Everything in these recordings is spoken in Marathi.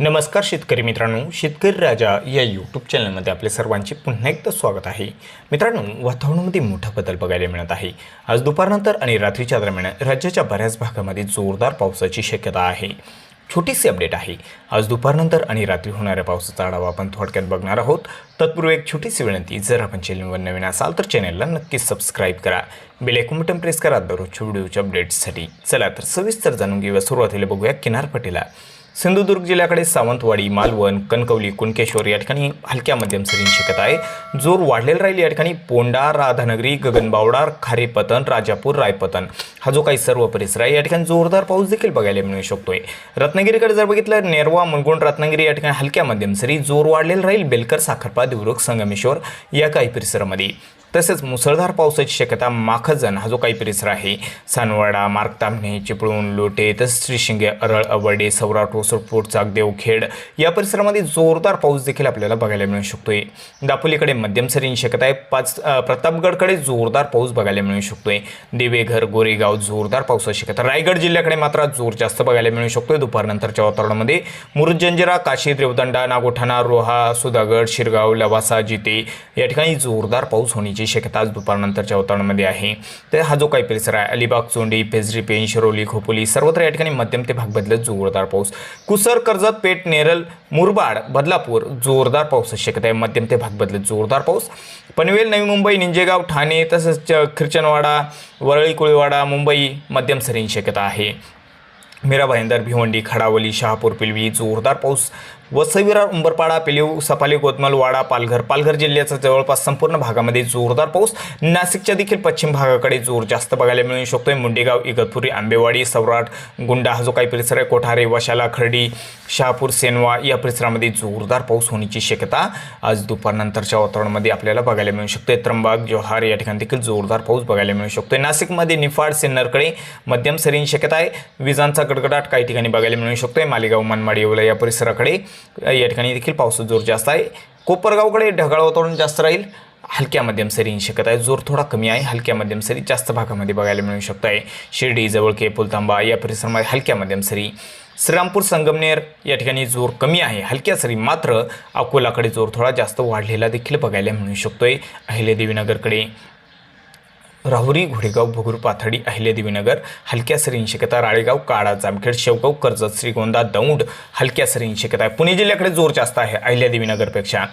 नमस्कार शेतकरी मित्रांनो शेतकरी राजा या यूट्यूब चॅनलमध्ये आपले सर्वांचे पुन्हा एकदा स्वागत आहे. मित्रांनो वातावरणामध्ये मोठा बदल बघायला मिळत आहे. आज दुपारनंतर आणि रात्रीच्या दरम्यान राज्याच्या बऱ्याच भागामध्ये जोरदार पावसाची शक्यता आहे. छोटीशी अपडेट आहे. आज दुपारनंतर आणि रात्री होणाऱ्या पावसाचा आढावा आपण थोडक्यात बघणार आहोत. तत्पूर्वी एक छोटीशी विनंती जर आपण चॅनलवर नवीन असाल तर चॅनलला नक्कीच सबस्क्राईब करा. बेलेकून बटन प्रेस करा. दररोजच्या व्हिडिओच्या अपडेट्ससाठी चला तर सविस्तर जाणून घेऊया. सुरुवातीला बघूया किनारपट्टीला. सिंधुदुर्ग जिल्ह्याकडे सावंतवाडी मालवण कणकवली कुणकेश्वर या ठिकाणी हलक्या मध्यम सरींची शक्यता आहे. जोर वाढलेला राहील या ठिकाणी पोंडा राधानगरी गगनबावडा खारेपतन राजापूर रायपतन. हा जो काही सर्व परिसर आहे या ठिकाणी जोरदार पाऊस देखील बघायला मिळू शकतोय. रत्नागिरीकडे जर बघितलं नेरवा मुलगुण रत्नागिरी या ठिकाणी हलक्या मध्यम सरी जोर वाढलेला राहील. बेलकर साखरपा देवरुख संगमेश्वर या काही परिसरामध्ये. तसेच मुसळधार पावसाची शक्यता माखजन हा जो काही परिसर आहे सानवाडा मार्गतांबणे चिपळूण लोटे तसेच श्रीशिंगे अरळ अवडे सौराट ओसरपूर चाकदेव खेड या परिसरामध्ये जोरदार पाऊस देखील आपल्याला बघायला मिळू शकतोय. दापोलीकडे मध्यम सरींची शक्यता आहे. पाच प्रतापगडकडे जोरदार पाऊस बघायला मिळू शकतोय. देवेघर गोरेगाव जोरदार पावसाची शक्यता. रायगड जिल्ह्याकडे मात्र जोर जास्त बघायला मिळू शकतोय. दुपारनंतरच्या वातावरणामध्ये मुरुजंजिरा काशी देवदंडा नागोठाणा रोहा सुधागड शिरगाव लवासा जिते या ठिकाणी जोरदार पाऊस होण्याची शक्यता आज दुपारनंतरच्या अवतरणामध्ये आहे. तर हा जो काही परिसर आहे अलिबाग चोंडी पेजरी पेन शिरोली खोपोली सर्वत्र या ठिकाणी मध्यम ते भाग बदलत जोरदार पाऊस. कुसर कर्जत पेठ नेरल मुरबाड बदलापूर जोरदार पावसाची शक्यता आहे. मध्यम ते भाग बदलत जोरदार पाऊस. पनवेल नवी मुंबई निंजेगाव ठाणे तसंच च- खिरचनवाडा वरळी कुळीवाडा मुंबई मध्यम सरींची शक्यता आहे. मीरा भाईंदर भिवंडी खडावली शहापूर पिलवी जोरदार पाऊस वसईविरा उंबरपाडा पिलीव सपाली कोतमल वाडा पालघर. पालघर जिल्ह्याचा जवळपास संपूर्ण भागामध्ये जोरदार पाऊस. नाशिकच्या देखील पश्चिम भागाकडे जोर जास्त बघायला मिळू शकतोय. मुंडेगाव इगतपुरी आंबेवाडी सौराट गुंडा हा जो काही परिसर आहे कोठारे वशाला खर्डी शहापूर सेनवा या परिसरामध्ये जोरदार पाऊस होण्याची शक्यता आज दुपारनंतरच्या वातावरणामध्ये आपल्याला बघायला मिळू शकतोय. त्र्यंबाग जोहार या ठिकाणी देखील जोरदार पाऊस बघायला मिळू शकतोय. नाशिकमध्ये निफाड सिन्नरकडे मध्यम सरींची शक्यता आहे. विजांचा गडगडाट काही ठिकाणी बघायला मिळू शकतोय. मालेगाव मनमाडी येवला या परिसराकडे या ठिकाणी देखील पावसाचा जोर जास्त आहे. कोपरगावकडे ढगाळ वातावरण जास्त राहील. हलक्या मध्यम सरींची शक्यता आहे. जोर थोडा कमी आहे. हलक्या मध्यम सरी जास्त भागामध्ये बघायला मिळू शकत आहे शिर्डी जवळके पुलतांबा या परिसरामध्ये हलक्या मध्यम सरी. श्रीरामपूर संगमनेर या ठिकाणी जोर कमी आहे. हलक्या सरी मात्र अकोलाकडे जोर थोडा जास्त वाढलेला देखील बघायला मिळू शकतोय. अहिल्यादेवीनगरकडे राहुरी घोडेगाव भोगूर पाथडी अहिल्यादेवीनगर हलक्या सरींची राळेगाव काळा जामखेड शेवगाव कर्जत श्रीगोंदा दौंड हलक्या सरींची आहे पुणे जिल्ह्याकडे जोर जास्त आहे अहिल्यादेवीनगरपेक्षा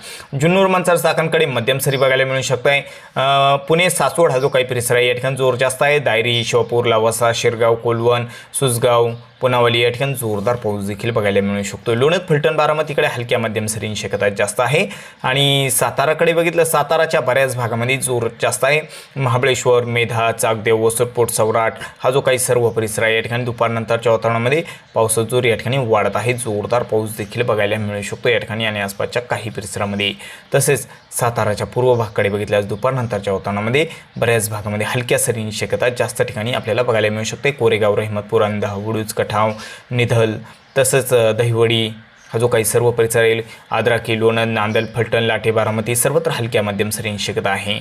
जुन्नूर मंचर चाकणकडे मध्यम सरी बघायला मिळू शकत आहे पुणे सासवड हा जो काही परिसर आहे या ठिकाणी जोर जास्त आहे. दायरी शिवपूर लावासा शिरगाव कोलवण सुसगाव पुनावली या ठिकाणी जोरदार पाऊस देखील बघायला मिळू शकतो. लोणत फलटण बारामतीकडे हलक्या मध्यम सरींची शक्यता जास्त आहे. आणि साताराकडे बघितलं साताराच्या बऱ्याच भागामध्ये जोर जास्त आहे. महाबळेश्वर मेधा चाकदेव वसरपोट सौराट हा जो काही सर्व परिसर आहे या ठिकाणी दुपारनंतरच्या वातावरणामध्ये पावसाचा जोर या ठिकाणी वाढत आहे. जोरदार पाऊस देखील बघायला मिळू शकतो या ठिकाणी आणि आसपासच्या काही परिसरामध्ये. तसेच साताराच्या पूर्व भागाकडे बघितल्यास दुपारनंतरच्या वातावरणामध्ये बऱ्याच भागामध्ये हलक्या सरींची शक्यता जास्त ठिकाणी आपल्याला बघायला मिळू शकते. कोरेगाव रहिमतपूर अंधा बुडूज ठाव निधल तसंच दहिवडी हा जो काही सर्व परिसर येईल आद्राकी लोणंद नांदल फलटण लाठे बारामती सर्वत्र हलक्या मध्यम सरींची शिकत आहे.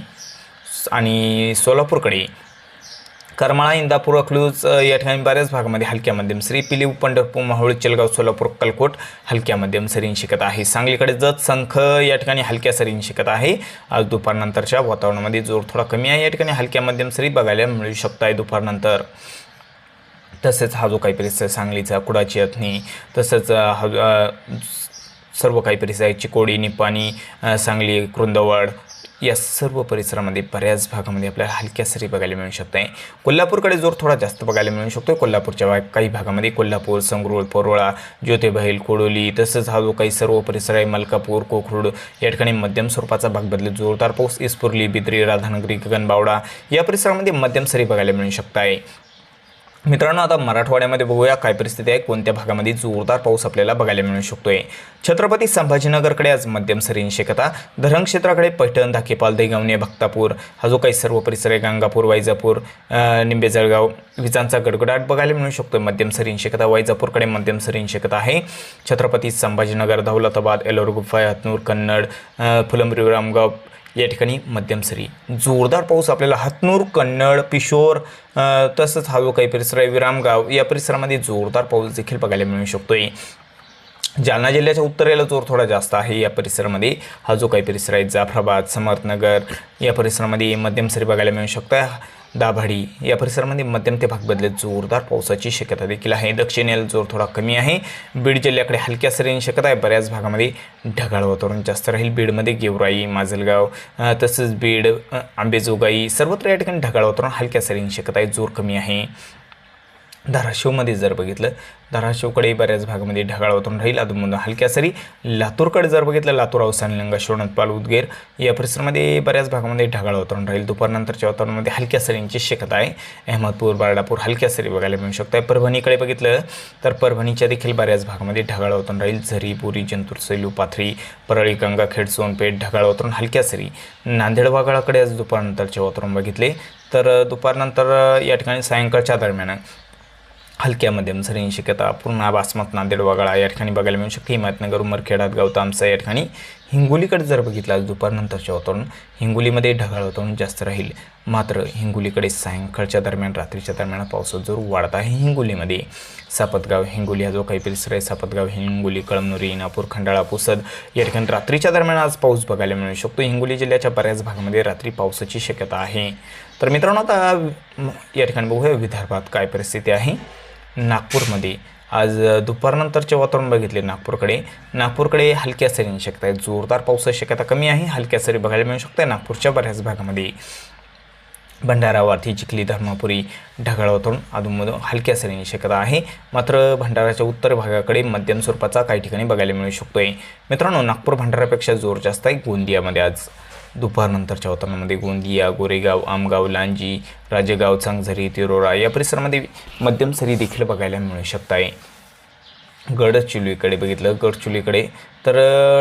आणि सोलापूरकडे करमाळा इंदापूर अकलूज या ठिकाणी बऱ्याच भागामध्ये हलक्या मध्यम सरी पिलीव पंढरपूर माहुळ चेलगाव सोलापूर कलकोट हलक्या मध्यम सरीन शिकत आहे. सांगलीकडे जत संख या ठिकाणी हलक्या सरीन शिकत आहे. आज दुपारनंतरच्या वातावरणामध्ये जोर थोडा कमी आहे. या ठिकाणी हलक्या मध्यम सरी बघायला मिळू शकत आहे दुपारनंतर. तसेच हा जो काही परिसर सांगलीचा कुडाची अथणी तसंच हा सर्व काही परिसर आहे चिकोडी निपाणी सांगली कृंदवड या सर्व परिसरामध्ये बऱ्याच भागामध्ये आपल्याला हलक्या सरी बघायला मिळू शकत आहे कोल्हापूरकडे जोर थोडा जास्त बघायला मिळू शकतो कोल्हापूरच्या भाग काही भागामध्ये कोल्हापूर संगरूळ परोळा ज्योतिबाईल कोडोली तसंच हा जो काही सर्व परिसर आहे मलकापूर कोखरूड या ठिकाणी मध्यम स्वरूपाचा भाग बदलत जोरदार पाऊस इस्पुर्ली बिद्री राधानगरी गगनबावडा या परिसरामध्ये मध्यम सरी बघायला मिळू शकत आहे मित्रांनो आता मराठवाड्यामध्ये बघूया काय परिस्थिती आहे. कोणत्या भागामध्ये जोरदार पाऊस आपल्याला बघायला मिळू शकतोय? छत्रपती संभाजीनगरकडे आज मध्यम सरींची शक्यता धरण क्षेत्राकडे पैठण धाकेपाल देगावणे भक्तापूर हा जो काही सर्व परिसर आहे गंगापूर वैजापूर निंबेजळगाव निंबे जळगाव विजांचा गडगडाट बघायला मिळू शकतो मध्यम सरींची शक्यता वैजापूरकडे मध्यम सरींची शक्यता आहे. छत्रपती संभाजीनगर दौलताबाद एलोर गुफा हतनूर कन्नड फुलंब्री रामगाव या ठिकाणी मध्यम सरी. जोरदार पाऊस आपल्याला हतनूर कन्नड पिशोर तसंच हा जो काही परिसर आहे विरामगाव या परिसरामध्ये जोरदार पाऊस देखील बघायला मिळू शकतोय. जालना जिल्ह्याच्या उत्तरेला जोर थोडा जास्त आहे या परिसरामध्ये. हा जो काही परिसर आहे जाफराबाद समर्थनगर या परिसरामध्ये मध्यम सरी बघायला मिळू शकतं दाभाडी या परिसरामध्ये मध्यम ते भाग जोरदार पावसाची शक्यता देखील आहे. दक्षिणेला जोर थोडा कमी आहे. बीड जिल्ह्याकडे हलक्या सरींची शक्यता आहे. बऱ्याच भागामध्ये ढगाळ वातावरण जास्त राहील. बीडमध्ये गेवराई माजलगाव तसंच बीड आंबेजोगाई सर्वत्र या ठिकाणी ढगाळ वातावरण हलक्या सरींची शक्यता आहे. जोर कमी आहे. धाराशिवमध्ये जर बघितलं धाराशिवकडे बऱ्याच भागामध्ये ढगाळ वातावरण राहील. अधूनमधून हलक्या सरी. लातूरकडे जर बघितलं लातूर अवसान लिंगा शिवणतपाल उदगीर या परिसरामध्ये बऱ्याच भागामध्ये ढगाळ वातावरण राहील. दुपारनंतरच्या वातावरणामध्ये हलक्या सरींची शक्यता आहे. अहमदपूर बारडापूर हलक्या सरी बघायला मिळू शकतात. परभणीकडे बघितलं तर परभणीच्या देखील बऱ्याच भागामध्ये ढगाळ वातावरण राहील. झरी पुरी जंतूर सैलू पाथरी परळी गंगाखेड सोनपेठ ढगाळ वातावरण हलक्या सरी. नांदेड वागाळाकडे आज दुपारनंतरचे वातावरण बघितले तर दुपारनंतर या ठिकाणी सायंकाळच्या दरम्यान हलक्या मध्यम सरींची शक्यता पूर्ण बासमत नांदेड वगळा या ठिकाणी बघायला मिळू शकते. हिमायतनगर उमरखेडात गौतामसा या ठिकाणी हिंगोलीकडे जर बघितलं आज दुपारनंतरचे वातावरण हिंगोलीमध्ये ढगाळ वातावरण जास्त राहील मात्र हिंगोलीकडे सायंकाळच्या दरम्यान रात्रीच्या दरम्यान पाऊस जोर वाढत आहे हिंगोलीमध्ये. सापतगाव हिंगोली हा जो काही परिसर आहे सापतगाव हिंगोली कळमनुरी नापूर खंडाळा पुसद या ठिकाणी रात्रीच्या दरम्यान आज पाऊस बघायला मिळू शकतो. हिंगोली जिल्ह्याच्या बऱ्याच भागामध्ये रात्री पावसाची शक्यता आहे. तर मित्रांनो आता या ठिकाणी बघूया विदर्भात काय परिस्थिती आहे. नागपूरमध्ये आज दुपारनंतरचे वातावरण बघितले नागपूरकडे. नागपूरकडे हलक्या सरींची शक्यता आहे जोरदार पावसाची शक्यता कमी आहे. हलक्या सरी बघायला मिळू शकते नागपूरच्या बऱ्याच भागामध्ये. भंडारा चिखली धर्मापुरी ढगाळ वातावरण अधूनमधून हलक्या सरींची शक्यता आहे. मात्र भंडाराच्या उत्तर भागाकडे मध्यम स्वरूपाचा काही ठिकाणी बघायला मिळू शकतोय. मित्रांनो नागपूर भंडारापेक्षा जोर जास्त आहे गोंदियामध्ये आज. दुपारनंतरच्या वातावरणामध्ये गोंदिया गोरेगाव आमगाव लांजी राजेगाव चांगझरी तिरोरा या परिसरामध्ये मध्यम सरी देखील बघायला मिळू शकत आहे गडचिरोलीकडे बघितलं गडचिरोलीकडे तर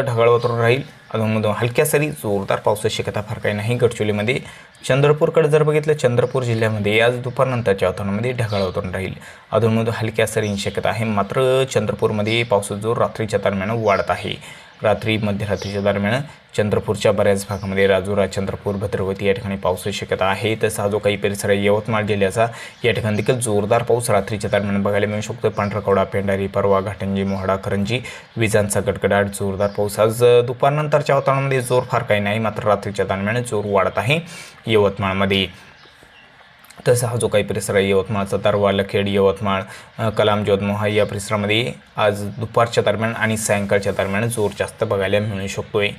ढगाळ वातावरण राहील. अधूनमधून हलक्या सरी जोरदार पावसाची शक्यता फार काही नाही. गडचिरोलीमध्ये चंद्रपूरकडे जर बघितलं चंद्रपूर जिल्ह्यामध्ये आज दुपारनंतरच्या वातावरणामध्ये ढगाळ वातावरण राहील. अधूनमधून हलक्या सरींची शक्यता आहे. मात्र चंद्रपूरमध्ये पावसाचा जोर रात्रीच्या दरम्यान वाढत आहे. रात्री मध्यरात्रीच्या दरम्यान चंद्रपूरच्या बऱ्याच भागामध्ये राजुरा चंद्रपूर भद्रवती या ठिकाणी पावसाची शक्यता आहे. तसा जो काही परिसर आहे यवतमाळ जिल्ह्याचा या ठिकाणी देखील जोरदार पाऊस रात्रीच्या दरम्यान बघायला मिळू शकतो. पांढरकवडा पेंढारी परवा घाटंजी मोहाडा करंजी विजांचा गडगडाट जोरदार पाऊस. आज दुपारनंतरच्या वातावरणामध्ये जोर फार काही नाही मात्र रात्रीच्या दरम्यान जोर वाढत आहे यवतमाळमध्ये. तसा हा जो काही परिसर आहे यवतमाळचा दारवा लखेड यवतमाळ कलाम कलाम जोधमोहा या परिसरामध्ये आज दुपारच्या दरम्यान आणि सायंकाळच्या दरम्यान जोर जास्त बघायला मिळू शकतोय.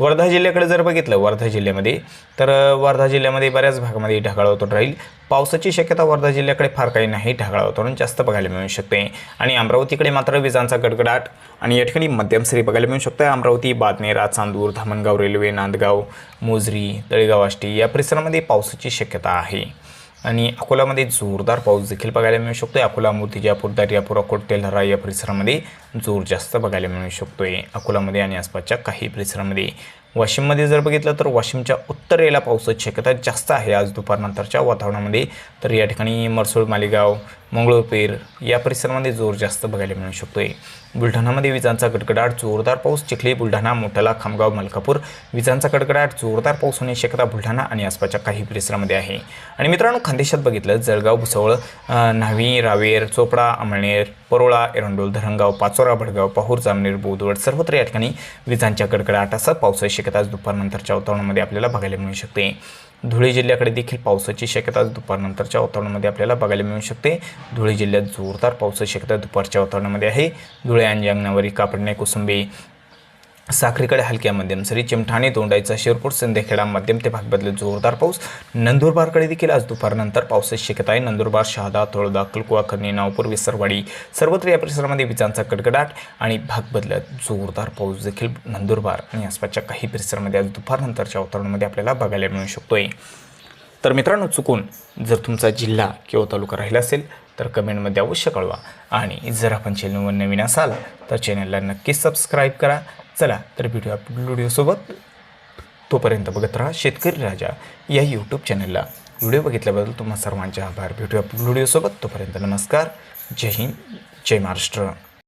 वर्धा जिल्ह्याकडे जर बघितलं वर्धा जिल्ह्यामध्ये तर वर्धा जिल्ह्यामध्ये बऱ्याच भागामध्ये ढगाळ वातावरण राहील. पावसाची शक्यता वर्धा जिल्ह्याकडे फार काही नाही ढगाळ वातावरण जास्त बघायला मिळू शकते. आणि अमरावतीकडे मात्र विजांचा गडगडाट आणि या ठिकाणी मध्यम सरी बघायला मिळू शकते. अमरावती बादनेरा चांदूर धामणगाव रेल्वे नांदगाव मोजरी तळेगाव आष्टी या परिसरामध्ये पावसाची शक्यता आहे. आणि अकोलामध्ये जोरदार पाऊस देखील बघायला मिळू शकतो आहे अकोला मूर्तिजापूर दर्यापूर अकोट तेल्हरा या परिसरामध्ये जोर जास्त बघायला मिळू शकतो आहे अकोलामध्ये आणि आसपासच्या काही परिसरामध्ये. वाशिममध्ये जर बघितलं तर वाशिमच्या उत्तरेला पावसाची शक्यता जास्त आहे. आज दुपारनंतरच्या वातावरणामध्ये. तर या ठिकाणी मरसूळ मालेगाव मंगळपेर या परिसरामध्ये जोर जास्त बघायला मिळू शकतोय. बुलढाणामध्ये विजांचा गडगडाट जोरदार पाऊस चिखली बुलढाणा मोठाला खामगाव मलकापूर. विजांचा गडगडाट जोरदार पाऊस होण्याची शक्यता बुलढाणा आणि आसपासच्या काही परिसरामध्ये आहे. आणि मित्रांनो खानदेशात बघितलं जळगाव भुसवळ न्हावी रावेर चोपडा अमळनेर परोळा एरंडोल धरणगाव पाचोरा भडगाव पाहूर जामनेर बोदवड सर्वत्र या ठिकाणी विजांच्या गडगडाटासह पावसाची शक्यता आज दुपारनंतरच्या वातावरणामध्ये आपल्याला बघायला मिळू शकते. धुळे जिल्ह्याकडे देखील पावसाची शक्यता आज दुपारनंतरच्या वातावरणामध्ये आपल्याला बघायला मिळू शकते. धुळे जिल्ह्यात जोरदार पावसाची शक्यता दुपारच्या वातावरणामध्ये आहे. धुळे अंजी कापडणे कुसुंबी साखरीकडे हलक्या मध्यम सरी चिमठाणे तोंडाईचा शिरपूर सिंदखेडा मध्यम ते भाग बदलत जोरदार पाऊस. नंदुरबारकडे देखील आज दुपारनंतर पावसाची शक्यता आहे. नंदुरबार शहादा तळोदा कलकुवा खर्नी नावपूर विसरवाडी सर्वत्र या परिसरामध्ये विजांचा कडकडाट आणि भाग बदलत जोरदार पाऊस देखील नंदुरबार आणि आसपासच्या काही परिसरामध्ये आज दुपारनंतरच्या अवतरणामध्ये आपल्याला बघायला मिळू शकतोय. तर मित्रांनो चुकून जर तुमचा जिल्हा किंवा तालुका राहिला असेल तर कमेंटमध्ये अवश्य कळवा. आणि जर आपण चॅनलवर नवीन असाल तर चॅनलला नक्की सबस्क्राईब करा. चला तर व्हिडिओ पुढील व्हिडिओसोबत तोपर्यंत बघत राहा शेतकरी राजा या यूट्यूब चॅनलला व्हिडिओ बघितल्याबद्दल तुम्हा सर्वांचे आभार. भेटूया पुढील व्हिडिओसोबत तोपर्यंत नमस्कार. जय हिंद. जय महाराष्ट्र.